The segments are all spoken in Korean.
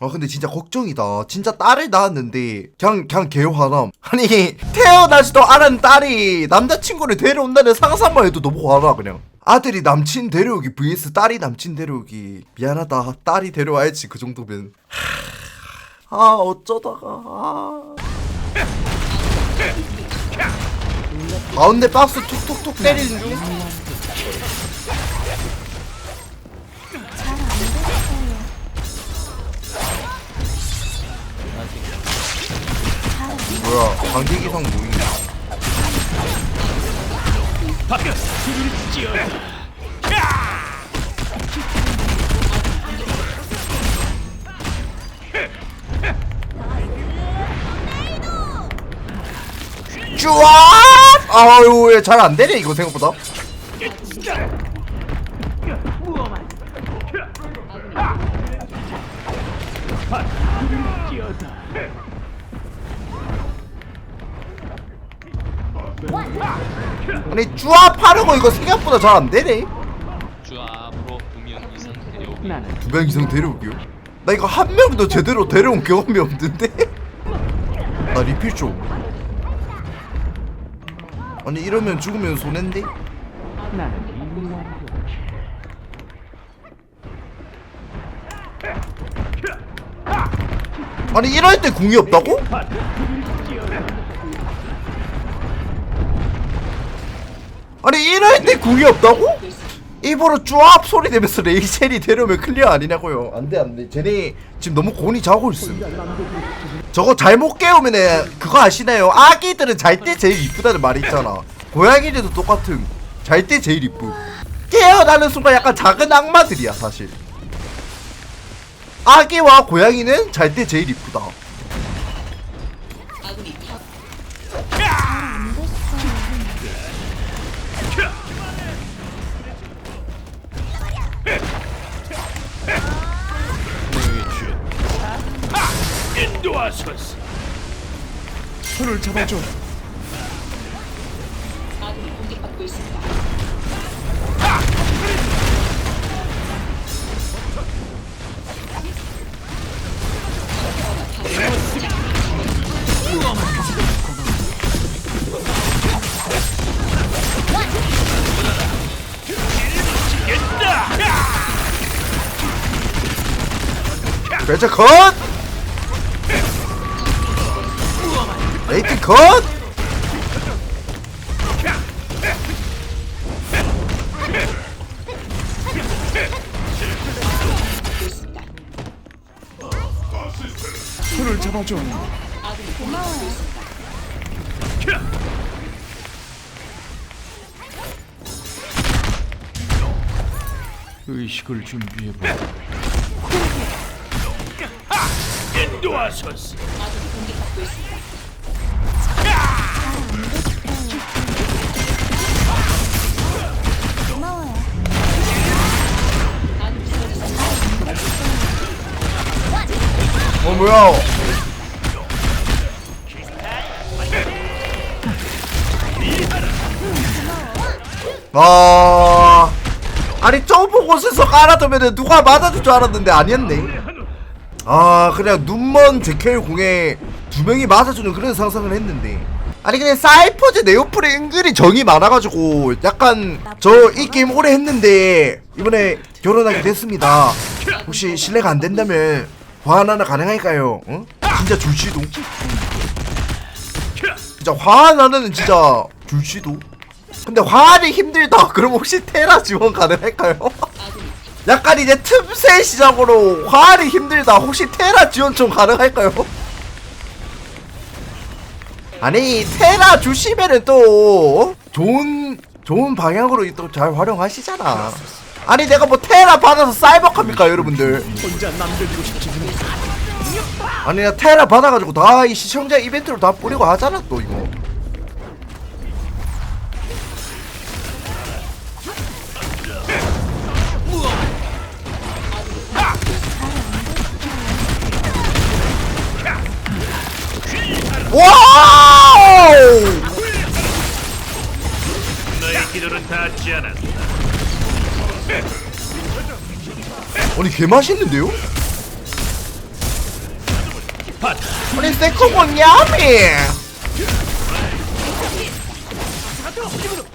아 근데 진짜 걱정이다. 진짜 딸을 낳았는데 그냥 그냥 개화남. 아니 태어나지도 않은 딸이 남자친구를 데려온다는 상상만 해도 너무 화나 그냥. 아들이 남친 데려오기 vs 딸이 남친 데려오기 미안하다 딸이 데려와야지 그 정도면 하... 아 어쩌다가 아... 가운데 박스 툭툭툭 때리는 중 뭐야 관계기상 모임 바뀌어 불을 찌어라 쭈압 아유 잘안 되네 이거 생각보다 아니 거 이거 생각보다 잘 안 되네. 주 앞으로 두명 이상 데려오기 두 명 이상 데려오기요? 나 이거 한 명도 제대로 데려온 경험이 없는데? 나 리필 좀. 아니 이러면 죽으면 손해인데? 아니 이럴 때 궁이 없다고? 아니 이럴 때 궁이 없다고? 입으로 쭈압 소리 내면서 레이첼이 데려오면 클리어 아니냐고요. 안돼 안돼. 쟤네 지금 너무 곤히 자고 있음. 저거 잘못 깨우면 그거 아시나요? 아기들은 잘 때 제일 이쁘다는 말이 있잖아. 고양이들도 똑같음. 잘 때 제일 이쁨 깨어나는 순간 약간 작은 악마들이야 사실. 아기와 고양이는 잘 때 제일 이쁘다 도하소서 손을 잡아줘! 레이튼 컷! 손을 잡아줘 의식을 준비해봐. 인도하소서 어 뭐야? 아. 아니 점프 곳에서 깔아두면은 누가 맞아줄 줄 알았는데 아니었네. 아 그냥 눈먼 제켈 공에 두 명이 맞아주는 그런 상상을 했는데 아니 근데 사이퍼즈 네오플에 은근히 정이 많아가지고 약간 저 이 게임 오래 했는데 이번에 결혼하게 됐습니다 혹시 실례가 안 된다면 화환 하나 가능할까요? 응? 진짜 줄시도 진짜 화환 하나는 진짜 줄시도 근데 화환이 힘들다 그럼 혹시 테라 지원 가능할까요? 약간 이제 틈새 시작으로 화환이 힘들다 혹시 테라 지원 좀 가능할까요? 아니 테라 주시면은 또 좋은 좋은 방향으로 또 잘 활용하시잖아. 아니 내가 뭐 테라 받아서 사이버캅니까 여러분들? 혼자 남겨지고 싶지는 아니 나 테라 받아가지고 다 이 시청자 이벤트로 다 뿌리고 하잖아 또 이거 개 맛있는데요? 아니 새콤한 야미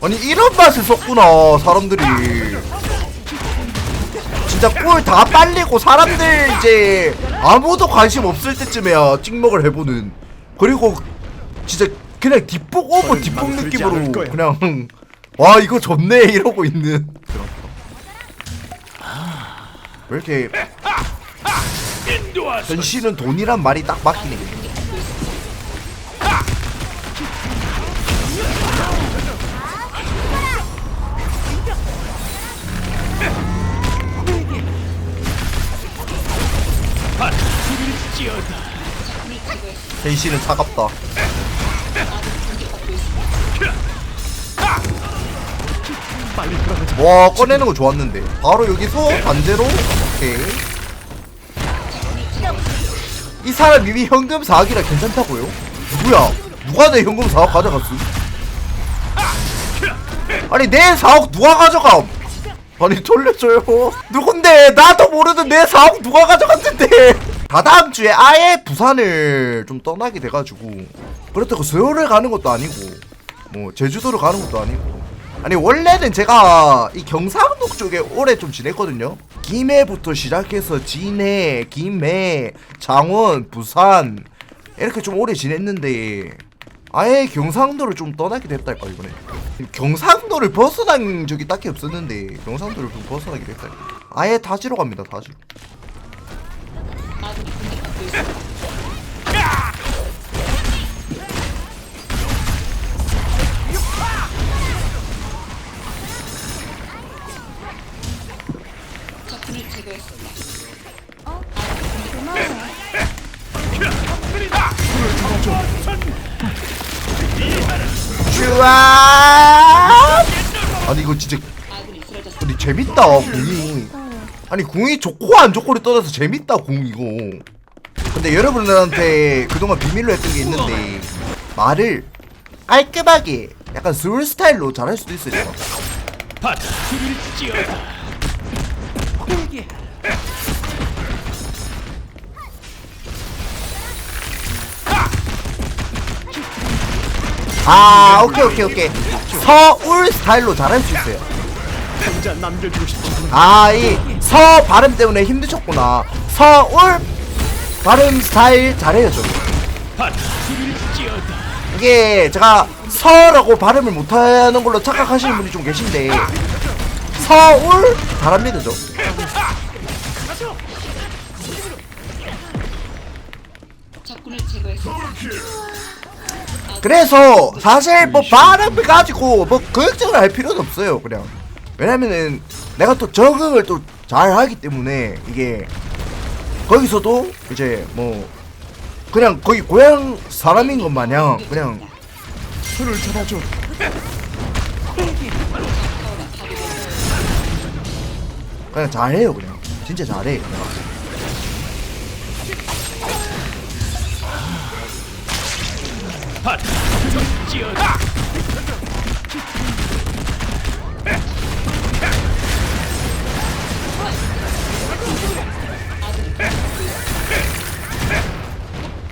아니 이런 맛을 썼구나 사람들이 진짜 꿀 다 빨리고 사람들 이제 아무도 관심 없을 때쯤에야 찍먹을 해보는 그리고 진짜 그냥 뒷북 오버 뒷북 느낌으로. 그냥 와 이거 좋네 이러고 있는 왜 이렇게. 현실은 돈이란 말이 딱 찌어다. 현실은 차갑다 와 꺼내는 거 좋았는데. 바로 여기서 반대로? 오케이. 이 사람 이미 현금 4억이라 괜찮다고요? 누구야? 누가 내 현금 4억 가져갔음? 아니 내 4억 누가 가져감? 아니 돌려줘요. 누군데? 나도 모르는 내 4억 누가 가져갔는데. 다 다음 주에 아예 부산을 좀 떠나게 돼가지고. 그렇다고 서울을 가는 것도 아니고 뭐 제주도를 가는 것도 아니고 아니 원래는 제가 이 경상도 쪽에 오래 좀 지냈거든요. 김해부터 시작해서 진해, 김해, 장원, 부산 이렇게 좀 오래 지냈는데 아예 경상도를 좀 떠나게 됐달까 이번에? 경상도를 벗어난 적이 딱히 없었는데 경상도를 좀 벗어나게 됐다 아예 다지로 갑니다 다지로 적군을 제거했습니다. 쭈아 아니 이거 진짜 아군이 쓰러졌습니다. 근데 재밌다 궁이 아니 궁이 좋고 안 좋고를 떠나서 재밌다 궁 이거 근데 여러분들한테 그동안 비밀로 했던 게 있는데 말을 깔끔하게 약간 스울 스타일로 잘할 수도 있어요 제가 바다 불을 찌어다. 아 오케이 오케이 오케이. 서울 스타일로 잘할 수 있어요. 혼자 남겨두고 싶지. 않은 아이 서 발음 때문에 힘드셨구나. 서울 발음 스타일 잘해요 좀 찌어다. 이게 제가 서라고 발음을 못하는 걸로 착각하시는 분이 좀 계신데 서울 잘합니다 저. 적군을 제거했습니다. 그래서 사실 뭐 발음을 가지고 뭐 걱정을 할 필요는 없어요 그냥 왜냐면은 내가 또 적응을 또 잘 하기 때문에 이게 거기서도 이제 뭐 그냥 거기 고향 사람인 것 마냥 그냥 손을 잡아줘. 그냥 잘해요 그냥 진짜 잘해 그냥. 바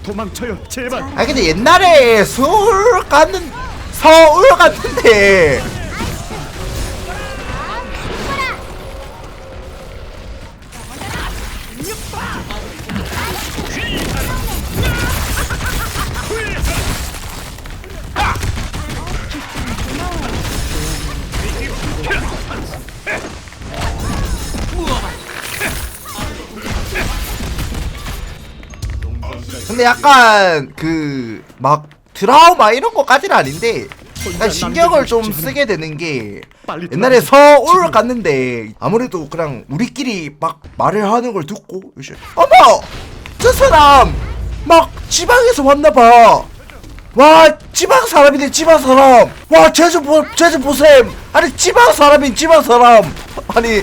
도망쳐요 제발. 아 근데 옛날에 서울 갔는 서울 갔는데 약간 그 막 드라마 이런 거까지는 아닌데 약간 신경을 좀 쓰게 되는 게 옛날에. 서울 갔는데 아무래도 그냥 우리끼리 막 말을 하는 걸 듣고 어머! 저 사람 막 지방에서 왔나봐. 와 지방 사람이네 지방 사람. 와 제주 보 제주 보셈. 아니 지방 사람인 지방 사람. 아니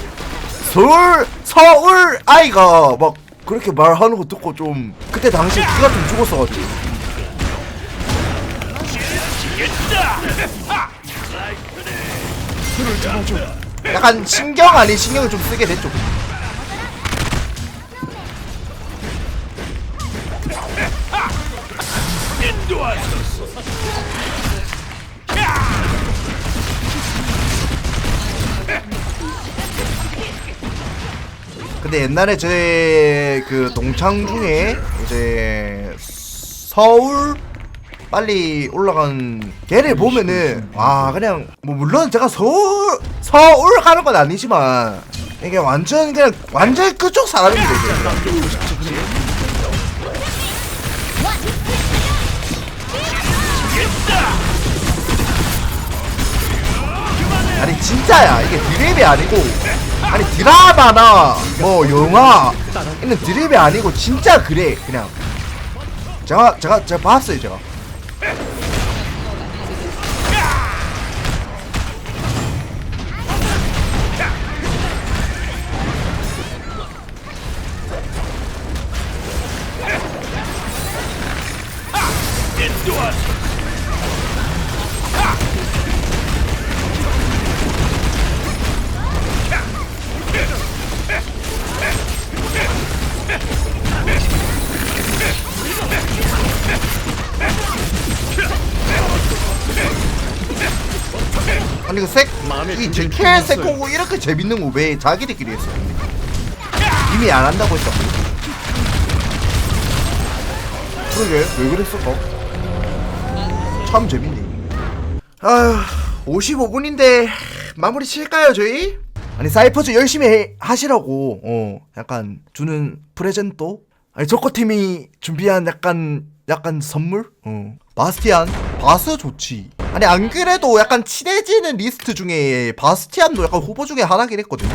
서울 서울 아이가 막 그렇게 말하는 거 듣고 좀 그때 당시 키가 좀 죽었어가지고. 약간 신경 아닌 신경을 좀 쓰게 됐죠. 인도하소 근데 옛날에 제 그 동창 중에 이제 서울 빨리 올라간 걔를 보면은 와 그냥 뭐 물론 제가 서울 서울 가는 건 아니지만 이게 완전 그냥 완전 그쪽 이게. 아니 진짜야. 이게 드립이 아니고 아니 드라마나 뭐 영화 이는 드립이 아니고 진짜 그래 그냥. 제가 제가 제가 봤어요 제가 그 색 이 제켈 세코고 이렇게 재밌는 거 왜 자기들끼리 했어. 이미 안 한다고 했어. 그러게 왜 그랬을까? 참 재밌네. 아휴 55분인데 마무리 칠까요 저희? 아니 사이퍼즈 열심히 해, 하시라고. 어 약간 주는 프레젠토? 아니 조커 팀이 준비한 약간 약간 선물? 어. 바스티안? 바스 좋지 아니 안 그래도 약간 친해지는 리스트 중에 바스티안도 약간 후보 중에 하나긴 했거든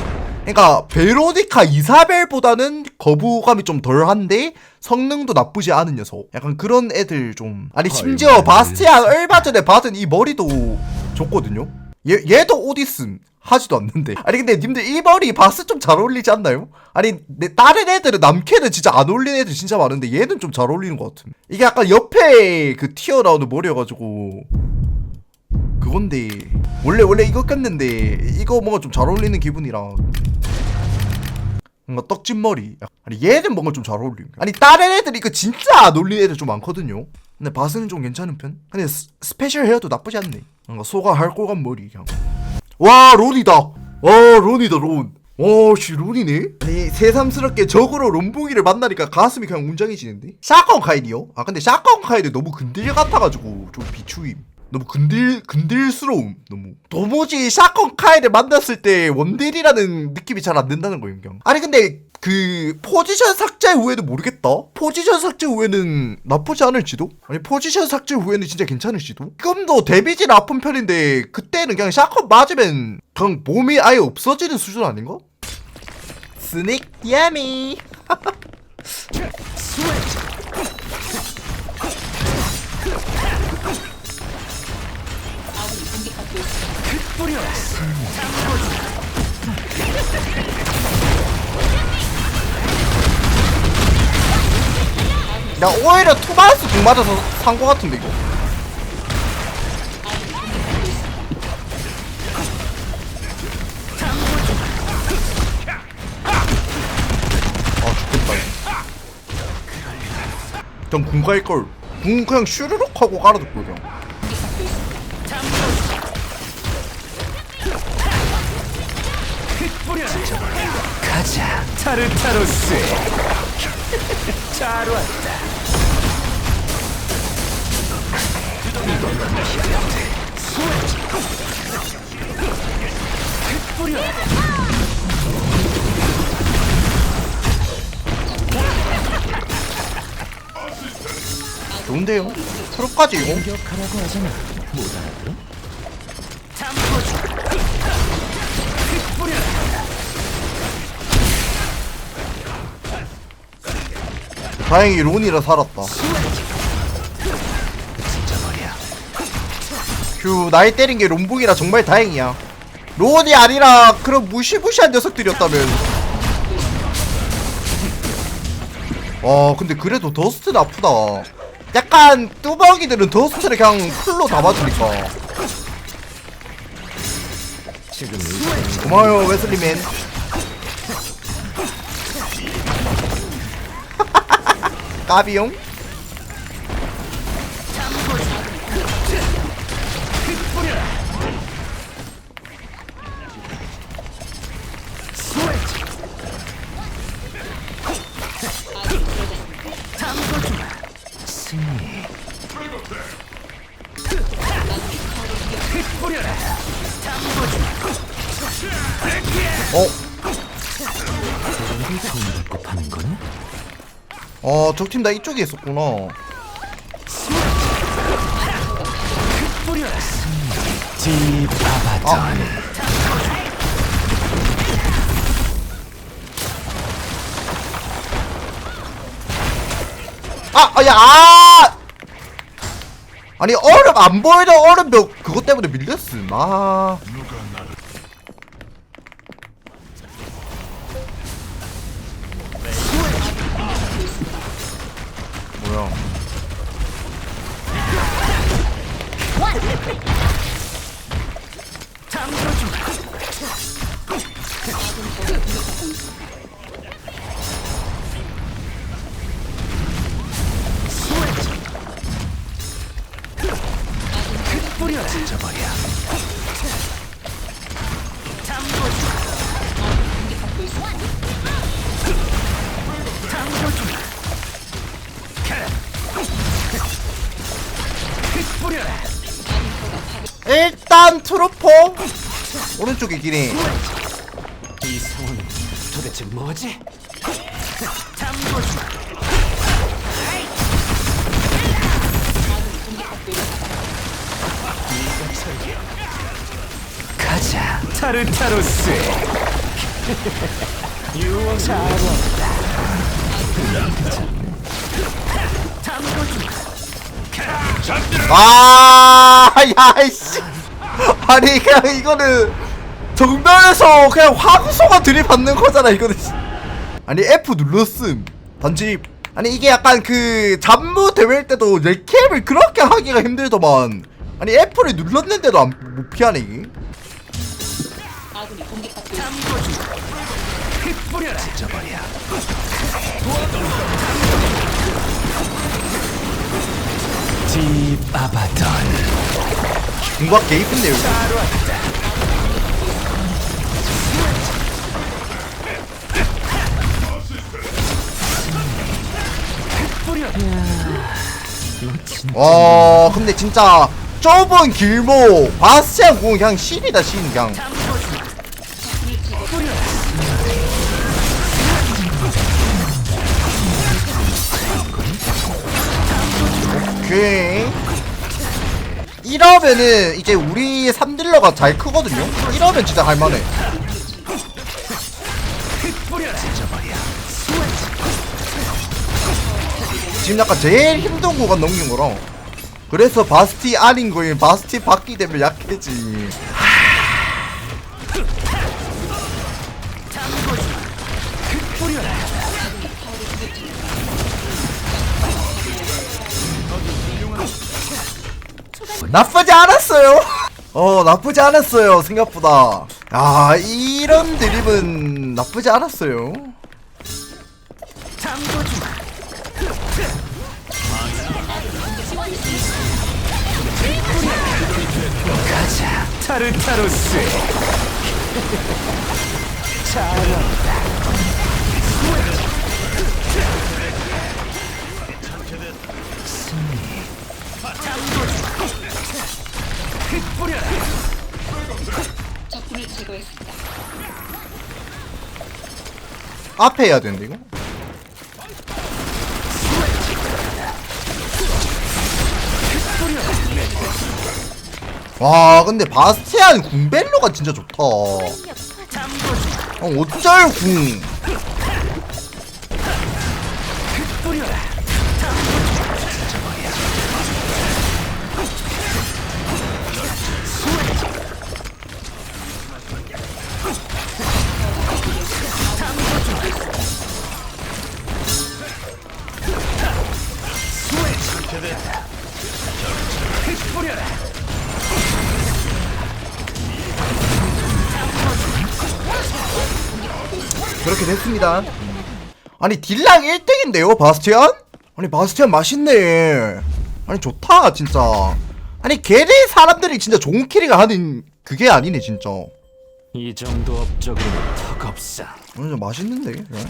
그러니까 베로니카 이사벨보다는 거부감이 좀 덜한데 성능도 나쁘지 않은 녀석. 약간 그런 애들 좀. 아니 심지어 바스티안 얼마 전에 받은 이 머리도 좋거든요. 얘, 얘도 오디슨 하지도 않는데. 아니 근데 님들 이 머리 바스 좀 잘 어울리지 않나요? 아니 내 다른 애들은 남캐는 진짜 안 어울리는 애들 진짜 많은데 얘는 좀 잘 어울리는 것 같은. 이게 약간 옆에 그 튀어나오는 머리여가지고 그건데. 원래 원래 이거 꼈는데 이거 뭔가 좀 잘 어울리는 기분이라. 뭔가 떡진 머리. 아니 얘는 뭔가 좀 잘 어울림 아니 다른 애들 이거 진짜 안 어울리는 애들 좀 많거든요. 근데 바스는 좀 괜찮은 편? 근데 스, 스페셜 헤어도 나쁘지 않네. 뭔가 소가 할골간 머리 그냥. 와 론이다. 와 론이다 론. 와씨 론이네? 아니 새삼스럽게 적으로 론봉이를 만나니까 가슴이 그냥 웅장해지는데? 샷건 카이디요? 아 근데 샷건 카이디 너무 근딜 같아가지고 좀 비추임 너무 근딜 근딜스러움. 너무. 도무지 샷건 카이를 만났을 때 원딜이라는 느낌이 잘 안 든다는 거예요 그냥 아니 근데 그 포지션 삭제 후에는 모르겠다. 포지션 삭제 후에는 나쁘지 않을지도? 아니 포지션 삭제 후에는 진짜 괜찮을지도? 지금도 데미지는 아픈 편인데 그때는 그냥 샷건 맞으면 그냥 몸이 아예 없어지는 수준 아닌가? 스닉 야미. 아군이 나 오히려 투바스 공 맞아서 산 거 같은데 이거. 아 죽겠다 이거. 전 궁갈걸. 궁 그냥 슈르륵 하고 깔아둘걸 그냥. 가자 타르타로스 잘 왔다 좋은데요? 트럭까지 이거? 공격하라고 하잖아 못 알아들어? 다행히 론이라 살았다 휴 나이 때린 게 론북이라 정말 다행이야. 론이 아니라 그런 무시무시한 녀석들이었다면. 와 근데 그래도 더스트는 아프다. 약간 뚜벅이들은 더스트를 그냥 풀로 지금 고마워요 웨슬리맨. 까비용 어? 어 적팀 다 이쪽에 있었구나. 아! 아, 야! 아! 아니 얼음 안 보이는 얼음 벽 그것 때문에 밀렸음 아 일단 트루퍼 오른쪽에 기니 이 상황은 도대체 뭐지? 가자. 타르타로스. 유혹 잘한다 아 야이씨 아니 그냥 이거는 정면에서 그냥 화구소가 들이받는 거잖아 이거는. 아니 F 눌렀음. 단지 아니 이게 약간 그 잠무 대회일 때도 레캠을 그렇게 하기가 힘들더만. 아니 F를 눌렀는데도 안, 못 피하네 이게. 딥 아바돈 공각 개이쁜데 여기. 와 근데 진짜 좁은 길목 바스티안 공 그냥 신이다 신 그냥. 오케이 이러면은 이제 우리 3딜러가 잘 크거든요? 이러면 진짜 할만해. 뿌려라 찢어버려 지금 약간 제일 힘든 구간 넘긴 거라. 그래서 바스티 아닌 거임. 바스티 받기 되면 약해지 나쁘지 않았어요. 어 나쁘지 않았어요 생각보다. 아 이런 드립은 나쁘지 않았어요. 가자 타르타로스. 잘한다 앞에 해야 되는데 이거? 와 근데 바스티안 궁벨로가 진짜 좋다. 어 어쩔 궁 됐습니다. 아니 딜랑 1등인데요 바스티안? 아니 바스티안 맛있네. 아니 좋다 진짜. 아니 걔네 사람들이 진짜 좋은 캐리가 하는 그게 아니네 진짜. 이 정도 업적으로는 턱없어. 완전 맛있는데 그냥?